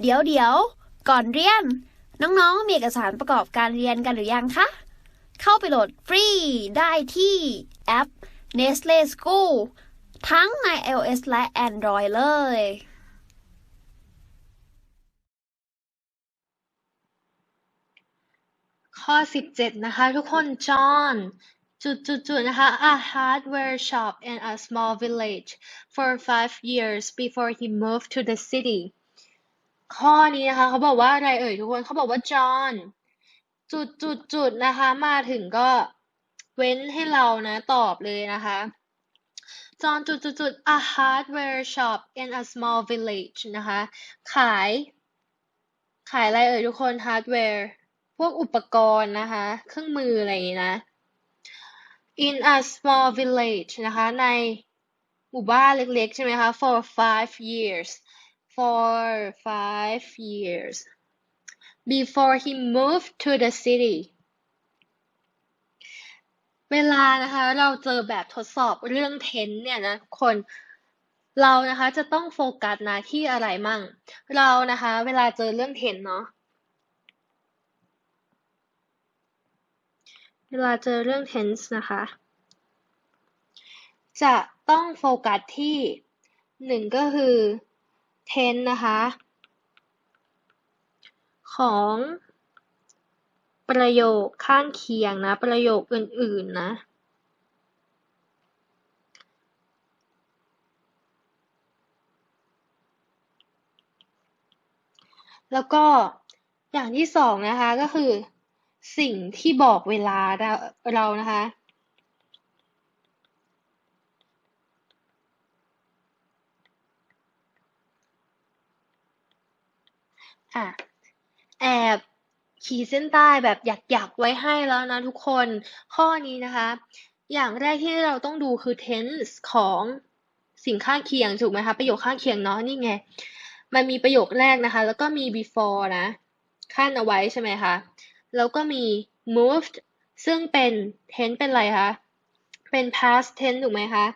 เดี๋ยวเดี๋ยวก่อนเรียน น้องๆ มีเอกสารประกอบการเรียนกันหรือยังคะ เข้าไปโหลดฟรีได้ที่แอป Nestle School ทั้งใน iOS และ Android เลย ข้อ 17 นะคะ ทุกคน John จุดจุดจุดนะคะ a hardware shop in a small village for five years before he moved to the city ข้อนี้นะคะ เขาบอกว่าอะไรเอ่ยทุกคนเขาบอกว่า John จุดจุดจุดนะคะ มาถึงก็เว้นให้เรานะตอบเลยนะคะ John จุดจุดจุด a hardware shop in a small village นะคะ ขาย ขายอะไรเอ่ยทุกคน hardware พวกอุปกรณ์นะคะ เครื่องมืออะไรอย่างนี้นะ in a small village นะคะ ในหมู่บ้านเล็กๆ ใช่ไหมคะ for five years for five years before he moved to the city เวลานะคะเราเจอแบบทดสอบเรื่อง tense เนี่ยนะทุกคนเรานะคะจะต้องโฟกัสนะที่อะไรมั่ง เรานะคะ เวลาเจอเรื่อง tense เนาะเวลาเจอเรื่อง tense นะคะ จะต้องโฟกัสที่หนึ่งก็คือ tense นะคะ ของประโยคข้างเคียงนะ ประโยคอื่น ๆ นะแล้วก็อย่างที่สองนะคะก็คือสิ่งที่บอกเวลาเราเรานะคะ อะแอบขีดเส้นใต้แบบอยากๆไว้ให้แล้วนะทุกคน ข้อนี้นะคะ อย่างแรกที่เราต้องดูคือ tense ของสิ่งข้างเคียงถูกไหมคะ ประโยคข้างเคียงเนาะนี่ไง มันมีประโยคแรกนะคะ แล้วก็มี before นะขั้นเอาไว้ใช่ไหมคะ แล้วก็มี moved ซึ่งเป็น tense เป็นอะไรคะ เป็น past tense ถูกไหมคะ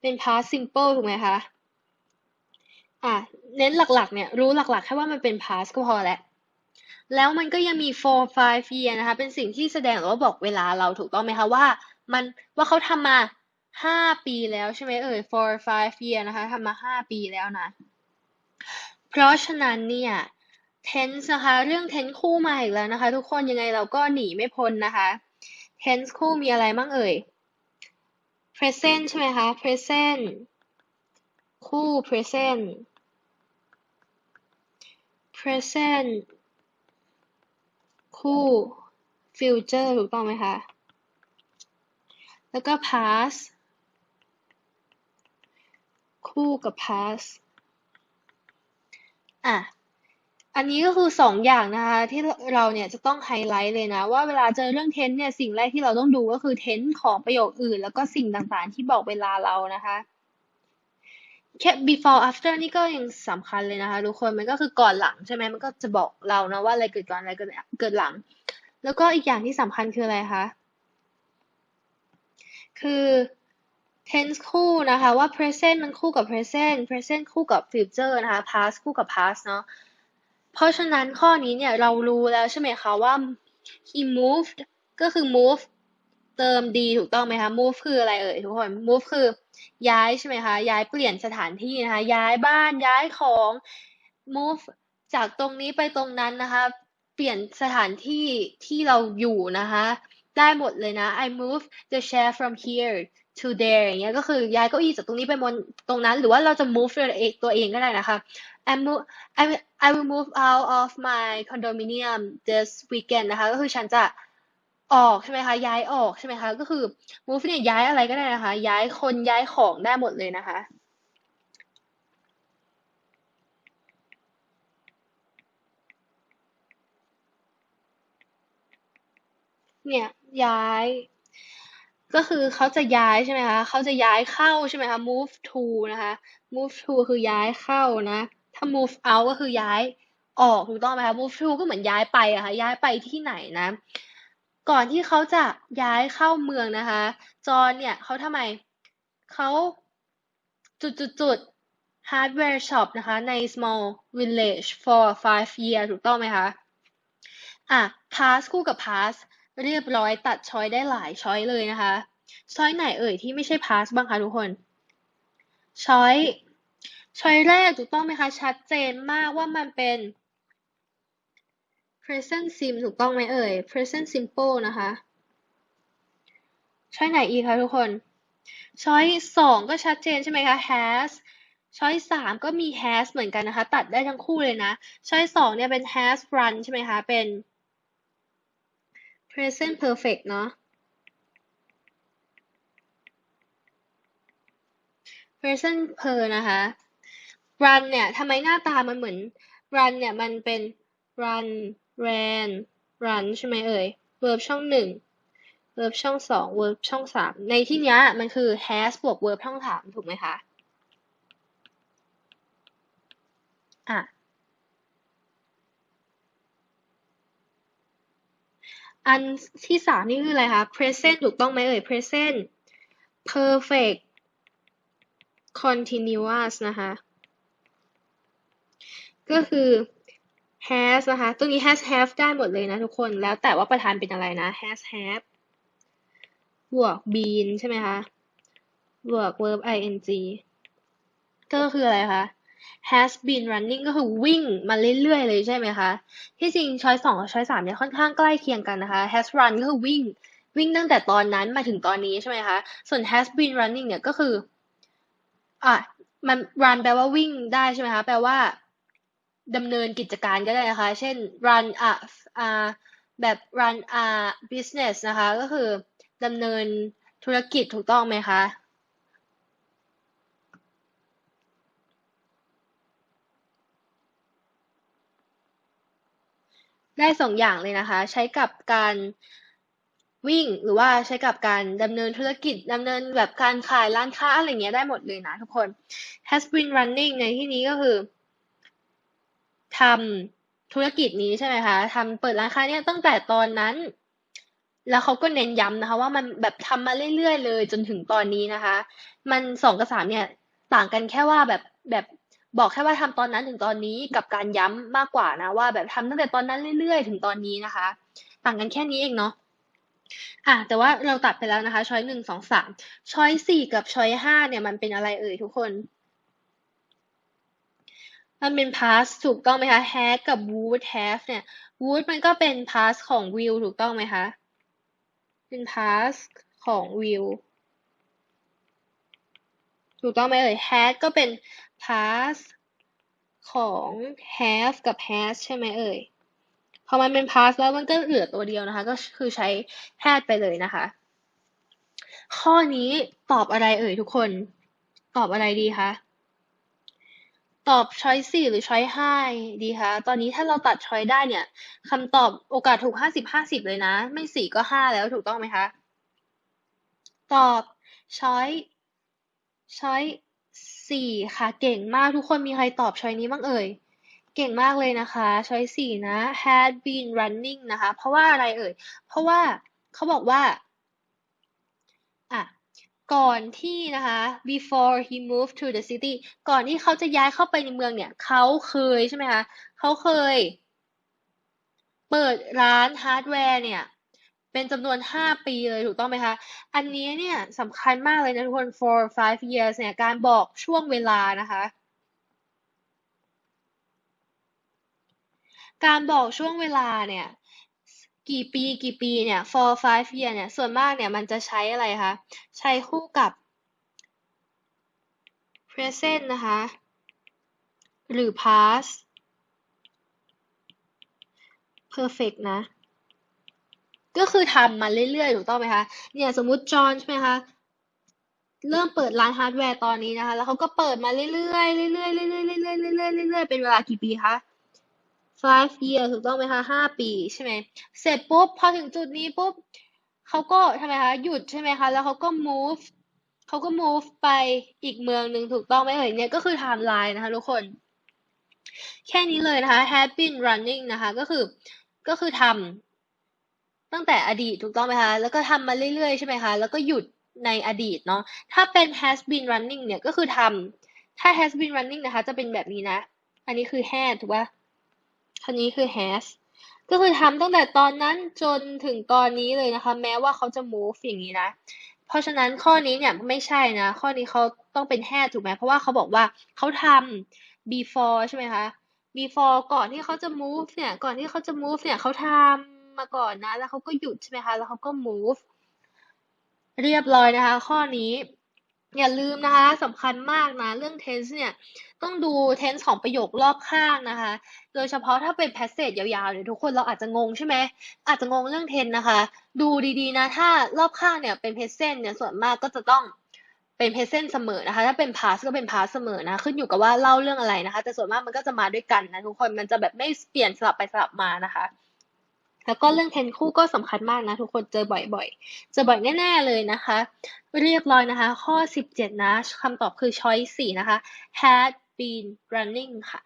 เป็น past simple ถูกไหมคะ อะเน้นหลักๆ เนี่ย รู้หลักๆ แค่ว่ามันเป็น past ก็พอแล้วแล้วมันก็ยังมี for five year นะคะ เป็นสิ่งที่แสดงหรือว่าบอกเวลาเราถูกต้องไหมคะว่า มันว่าเขาทำมาห้าปีแล้วใช่ไหมเอ่ย for five year นะคะทำมาห้าปีแล้วนะ เพราะฉะนั้นเนี่ย tense นะคะ เรื่อง tense คู่มาอีกแล้วนะคะ ทุกคนยังไงเราก็หนีไม่พ้นนะคะ tense คู่มีอะไรบ้างเอ่ย present ใช่ไหมคะ present คู่ present present คู่ future ถูกต้องไหมคะ แล้วก็ past คู่กับ past อะ อันนี้ก็คือสองอย่างนะคะ ที่เราเนี่ยจะต้องไฮไลท์เลยนะ ว่าเวลาเจอเรื่อง tense เนี่ย สิ่งแรกที่เราต้องดูก็คือ tense ของประโยคอื่น แล้วก็สิ่งต่างๆที่บอกเวลาเรานะคะ แค่ before after นี่ก็ยังสำคัญเลยนะคะทุกคนมันก็คือก่อนหลังใช่ไหมมันก็จะบอกเรานะว่าอะไรเกิดก่อนอะไรเกิดเกิดหลัง แล้วก็อีกอย่างที่สำคัญคืออะไรคะคือ tense คู่นะคะว่า present มันคู่กับ present present คู่กับ future นะคะ past คู่กับ past เนาะเพราะฉะนั้นข้อนี้เนี่ยเรารู้แล้วใช่ไหมคะว่า he moved ก็คือ move เติม d ถูกต้องไหมคะ move คืออะไรเอ่ยทุกคน move คือย้ายใช่ไหมคะ ย้ายเปลี่ยนสถานที่นะคะ ย้ายบ้านย้ายของ move จากตรงนี้ไปตรงนั้นนะคะ เปลี่ยนสถานที่ที่เราอยู่นะคะ ได้หมดเลยนะ I move the chair from here to there อย่างเงี้ยก็คือย้ายเก้าอี้จากตรงนี้ไปบนตรงนั้นหรือว่าเราจะ move ตัวเองตัวเองก็ได้นะคะ I move I I will move out of my condominium this weekend นะคะ ก็คือฉันจะ ออกใช่ไหมคะ ย้ายออกใช่ไหมคะ ก็คือ move เนี่ยย้ายอะไรก็ได้นะคะ ย้ายคนย้ายของได้หมดเลยนะคะเนี่ยย้าย ก็คือเขาจะย้ายใช่ไหมคะเขาจะย้ายเข้าใช่ไหมคะ move to นะคะ move to คือย้ายเข้านะ ถ้า move out ก็คือย้ายออกถูกต้องไหมคะ move to ก็เหมือนย้ายไปอะคะ่ะย้ายไปที่ไหนนะ ก่อนที่เขาจะย้ายเข้าเมืองนะคะ จอห์นเนี่ยเขาทำไมเขาจุดจุดจุด hardware shop นะคะ ใน small village for five year ถูกต้องไหมคะ อะ pass คู่กับ pass เรียบร้อยตัดช้อยได้หลายช้อยเลยนะคะ ช้อยไหนเอ่ยที่ไม่ใช่ pass บ้างคะทุกคน ช้อยช้อยแรกถูกต้องไหมคะ ชัดเจนมากว่ามันเป็น present sim ถูกต้องไหมเอ่ย present simple นะคะ ช้อยไหนอีกคะทุกคน ช้อยสองก็ชัดเจนใช่ไหมคะ has ช้อยสามก็มี has เหมือนกันนะคะ ตัดได้ทั้งคู่เลยนะ ช้อยสองเนี่ยเป็น has run ใช่ไหมคะ เป็น present perfect เนาะ present per นะคะ run เนี่ยทำไมหน้าตามันเหมือน run เนี่ยมันเป็น run ran run ใช่ไหมเอ่ย verb ช่องหนึ่ง verb ช่องสอง verb ช่องสามในที่นี้มันคือ has บวก verb ช่องสามถูกไหมคะอะอันที่สามนี่คืออะไรคะ present ถูกต้องไหมเอ่ย present perfect continuous นะคะ ก็คือ has นะคะตรงนี้ has have ได้หมดเลยนะทุกคน แล้วแต่ว่าประธานเป็นอะไรนะ has have บวก been ใช่ไหมคะบวก verb ing ก็คืออะไรคะ has been running ก็คือวิ่งมาเรื่อยๆเลยใช่ไหมคะ ที่จริงช้อยสองกับช้อยสามเนี่ยค่อนข้างใกล้เคียงกันนะคะ has run ก็คือวิ่งวิ่งตั้งแต่ตอนนั้นมาถึงตอนนี้ใช่ไหมคะ ส่วน has been running เนี่ยก็คืออะมัน run แปลว่าวิ่งได้ใช่ไหมคะ แปลว่า ดำเนินกิจการก็ได้นะคะ เช่น run a อ่าแบบ run a business นะคะ ก็คือดำเนินธุรกิจถูกต้องไหมคะได้สองอย่างเลยนะคะ ใช้กับการวิ่งหรือว่าใช้กับการดำเนินธุรกิจดำเนินแบบการขายร้านค้าอะไรเงี้ยได้หมดเลยนะทุกคน has been running ในที่นี้ก็คือ ทำธุรกิจนี้ใช่ไหมคะทำเปิดร้านค้าเนี่ยตั้งแต่ตอนนั้น แล้วเขาก็เน้นย้ำนะคะ ว่ามันแบบทำมาเรื่อยๆเลย จนถึงตอนนี้นะคะ มันสองกับสามเนี่ยต่างกันแค่ว่าแบบแบบบอกแค่ว่าทำตอนนั้นถึงตอนนี้กับการย้ำมากกว่านะว่า แบบทำตั้งแต่ตอนนั้นเรื่อยๆ ถึงตอนนี้นะคะ ต่างกันแค่นี้เองเนาะอะแต่ว่าเราตัดไปแล้วนะคะช้อยหนึ่งสองสามช้อยสี่กับช้อยห้าเนี่ยมันเป็นอะไรเอ่ยทุกคน มันเป็น past ถูกต้องไหมคะ had กับ would have เนี่ย would มันก็เป็น past ของ will ถูกต้องไหมคะ เป็น past ของ will ถูกต้องไหมเอ่ย had ก็เป็น past ของ have กับ has ใช่ไหมเอ่ย พอมันเป็น past แล้วมันก็เหลือตัวเดียวนะคะ ก็คือใช้ had ไปเลยนะคะ ข้อนี้ตอบอะไรเอ่ยทุกคน ตอบอะไรดีคะ ตอบช้อยสี่หรือช้อยห้าดีคะ ตอนนี้ถ้าเราตัดช้อยได้เนี่ยคำตอบโอกาสถูกห้าสิบห้าสิบเลยนะ ไม่สี่ก็ห้าแล้วถูกต้องไหมคะ ตอบช้อยช้อยสี่ค่ะ เก่งมากทุกคนมีใครตอบช้อยนี้บ้างเอ่ย เก่งมากเลยนะคะช้อยสี่นะ had been running นะคะ เพราะว่าอะไรเอ่ย เพราะว่าเขาบอกว่า ก่อนที่นะคะ before he moved to the city ก่อนที่เขาจะย้ายเข้าไปในเมืองเนี่ย เขาเคยใช่ไหมคะ เขาเคย เปิดร้านฮาร์ดแวร์เนี่ย เป็นจำนวน 5 ปีเลยถูกต้องไหมคะ อันนี้เนี่ยสำคัญมากเลยนะทุกคน for five years เนี่ย การบอกช่วงเวลานะคะการบอกช่วงเวลาเนี่ย กี่ปี กี่ปีเนี่ย for five year เนี่ย ส่วนมากเนี่ยมันจะใช้อะไรคะ ใช้คู่กับ present นะคะ หรือ past perfect นะ ก็คือทำมาเรื่อยๆ ถูกต้องไหมคะ เนี่ยสมมุติจอห์นใช่ไหมคะ เริ่มเปิดร้านฮาร์ดแวร์ตอนนี้นะคะ แล้วเขาก็เปิดมาเรื่อยๆ เรื่อยๆ เรื่อยๆ เรื่อยๆ เรื่อยๆ เป็นเวลากี่ปีคะ five year ถูกต้องไหมคะห้าปีใช่ไหมเสร็จปุ๊บ พอถึงจุดนี้ปุ๊บเขาก็ทำไมคะหยุดใช่ไหมคะแล้วเขาก็ move เขาก็ move ไปอีกเมืองหนึ่งถูกต้องไหมเอ่ยเนี่ยก็คือ timeline นะคะทุกคน แค่นี้เลยนะคะ had been running นะคะก็คือก็คือทำตั้งแต่อดีตถูกต้องไหมคะแล้วก็ทำมาเรื่อยๆใช่ไหมคะแล้วก็หยุดในอดีตเนาะถ้าเป็น has been running เนี่ยก็คือทำถ้า has been running นะคะ จะเป็นแบบนี้นะ อันนี้คือ had ถูกปะ อันนี้คือ has ก็คือทำตั้งแต่ตอนนั้นจนถึงตอนนี้เลยนะคะ แม้ว่าเขาจะ move อย่างนี้นะ เพราะฉะนั้นข้อนี้เนี่ยไม่ใช่นะ ข้อนี้เขาต้องเป็น had ถูกไหมเพราะว่าเขาบอกว่าเขาทำ before ใช่ไหมคะ before ก่อนที่เขาจะ move เนี่ย ก่อนที่เขาจะ move เนี่ยเขาทำมาก่อนนะ แล้วเขาก็หยุดใช่ไหมคะ แล้วเขาก็ move เรียบร้อยนะคะ ข้อนี้ อย่าลืมนะคะสำคัญมากนะ เรื่อง tense เนี่ย ต้องดู tense ของประโยครอบข้างนะคะ โดยเฉพาะถ้าเป็น passage ยาวๆเนี่ยทุกคนเราอาจจะงงใช่ไหมอาจจะงงเรื่อง tense นะคะ ดูดีๆนะ ถ้ารอบข้างเนี่ยเป็น present เนี่ยส่วนมากก็จะต้องเป็น present เสมอนะคะ ถ้าเป็น past ก็เป็น past เสมอนะ ขึ้นอยู่กับว่าเล่าเรื่องอะไรนะคะ แต่ส่วนมากมันก็จะมาด้วยกันนะทุกคนมันจะแบบไม่เปลี่ยนสลับไปสลับมานะคะ แล้วก็เรื่อง tense คู่ก็สำคัญมากนะ ทุกคนเจอบ่อยๆ เจอบ่อยแน่ ๆ เลยนะคะ เรียบร้อยนะคะ ข้อ 17 นะคำตอบคือ choice 4 นะคะ had been running ค่ะ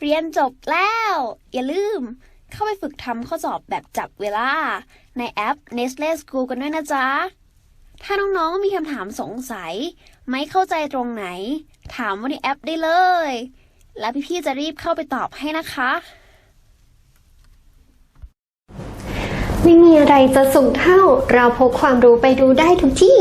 เรียนจบแล้ว อย่าลืมเข้าไปฝึกทำข้อสอบแบบจับเวลา ในแอป Nestle School กันด้วยนะจ๊ะ ถ้าน้องๆมีคำถามสงสัย ไม่เข้าใจตรงไหน ถามว่าในแอปได้เลย และพี่ๆจะรีบเข้าไปตอบให้นะคะ ไม่มีอะไรจะสูงเท่า เราพกความรู้ไปดูได้ทุกที่